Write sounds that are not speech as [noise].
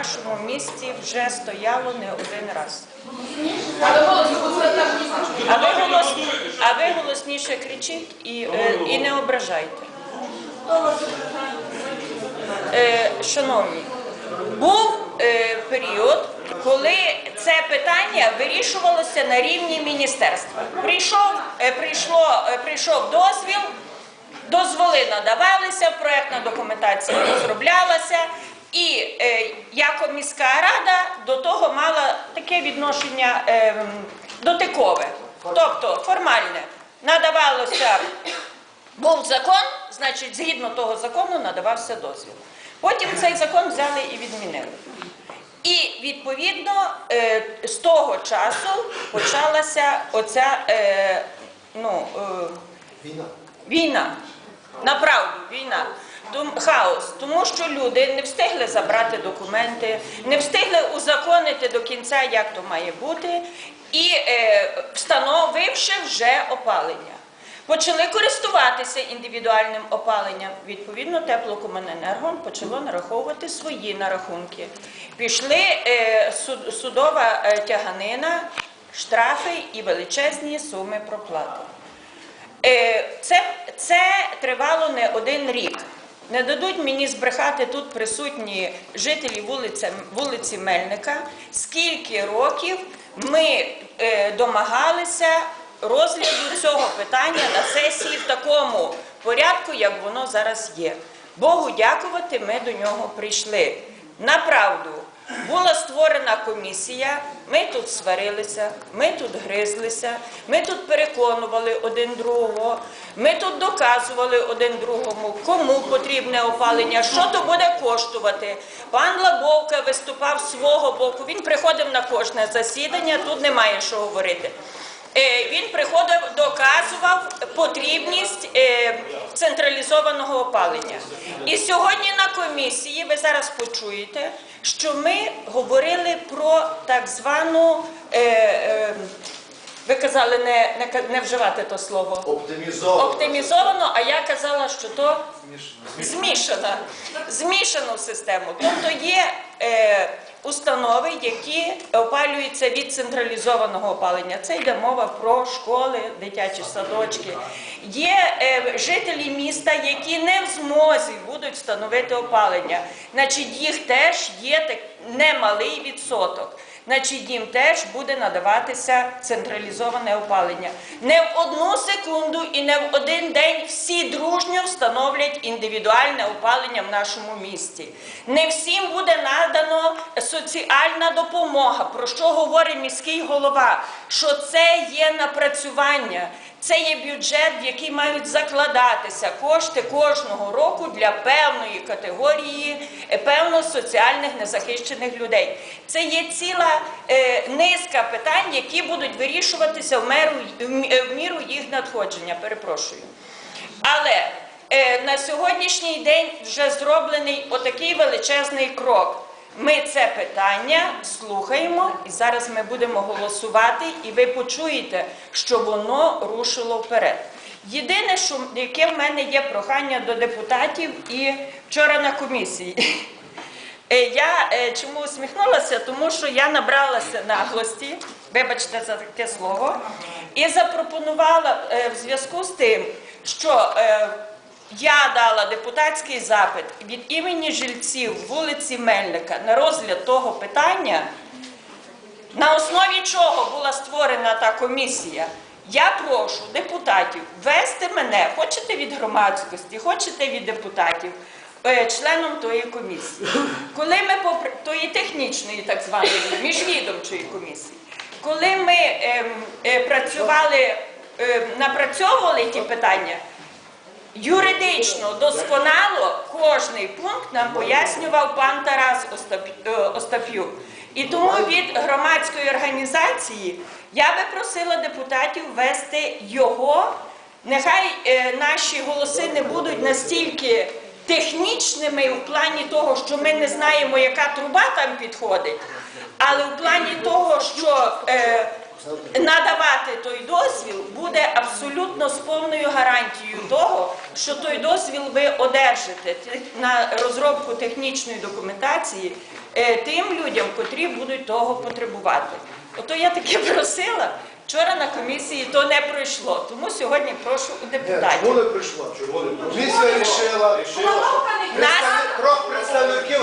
нашому місті вже стояло не один раз. А ви, голос... а ви голосніше кричіть і, е, і не ображайте. Е, шановні, був е, період, коли це питання вирішувалося на рівні міністерства. Прийшов, прийшло, прийшов дозвіл, дозволи надавалися, проектна документація розроблялася. І е, як міська рада до того мала таке відношення е, дотикове, тобто формальне. Надавалося був закон, значить, згідно того закону надавався дозвіл. Потім цей закон взяли і відмінили. І відповідно е, з того часу почалася оця е, ну, е, війна. Направду, війна. Хаос, тому що люди не встигли забрати документи, не встигли узаконити до кінця, як то має бути, і е, встановивши вже опалення. Почали користуватися індивідуальним опаленням. Відповідно, теплокомуненерго почало нараховувати свої нарахунки. Пішли е, суд- судова е, тяганина, штрафи і величезні суми проплати. Е, Це, це тривало не один рік. Не дадуть мені збрехати тут присутні жителі вулиці, вулиці Мельника, скільки років ми е, домагалися розгляду цього питання на сесії в такому порядку, як воно зараз є. Богу дякувати, ми до нього прийшли. Направду, була створена комісія, ми тут сварилися, ми тут гризлися, ми тут переконували один другого, ми тут доказували один другому, кому потрібне опалення, що то буде коштувати. Пан Лабовка виступав з свого боку, він приходив на кожне засідання, тут немає що говорити. Е, Він приходив, доказував потрібність е, централізованого опалення. І сьогодні на комісії ви зараз почуєте, що ми говорили про так звану. Е, ви казали не, не, не вживати то слово. Оптимізовано. Оптимізовано, а я казала, що то змішана, змішану систему. Тобто є е, установи, які опалюються від централізованого опалення. Це йде мова про школи, дитячі садочки. Є е, жителі міста, які не в змозі будуть встановити опалення. Значить, їх теж є так немалий відсоток. Значить, їм теж буде надаватися централізоване опалення. Не в одну секунду і не в один день всі дружньо встановлять індивідуальне опалення в нашому місті. Не всім буде надано соціальна допомога, про що говорить міський голова, що це є напрацювання. Це є бюджет, в який мають закладатися кошти кожного року для певної категорії, е, певно соціальних незахищених людей. Це є ціла е, низка питань, які будуть вирішуватися в, меру, е, міру їх надходження. Перепрошую. Але на сьогоднішній день вже зроблений отакий величезний крок. Ми це питання слухаємо, і зараз ми будемо голосувати, і ви почуєте, що воно рушило вперед. Єдине, що яке в мене є прохання до депутатів, і вчора на комісії. Е, Я е, чому усміхнулася? Тому що я набралася наглості, вибачте за таке слово, і запропонувала е, в зв'язку з тим, що я дала депутатський запит від імені жильців вулиці Мельника на розгляд того питання, на основі чого була створена та комісія. Я прошу депутатів вести мене, хочете від громадськості, хочете від депутатів, е, членом тої комісії. Коли ми попри тої технічної, так званої міжвідомчої комісії, коли ми ем, е, працювали, е, напрацьовували ті питання, Юридично досконало кожний пункт нам пояснював пан Тарас е, Остап'юк. І тому від громадської організації я би просила депутатів вести його. Нехай е, наші голоси не будуть настільки технічними в плані того, що ми не знаємо, яка труба там підходить, але в плані того, що е, надавати той дозвіл буде абсолютно з повною гарантією того, що той дозвіл ви одержите на розробку технічної документації е, тим людям, котрі будуть того потребувати. Ото я таке [laughs] просила. Вчора на комісії то не пройшло, тому сьогодні прошу у депутатів. чому не прийшла? Чого не прийшла? Комісія рішила, трьох представників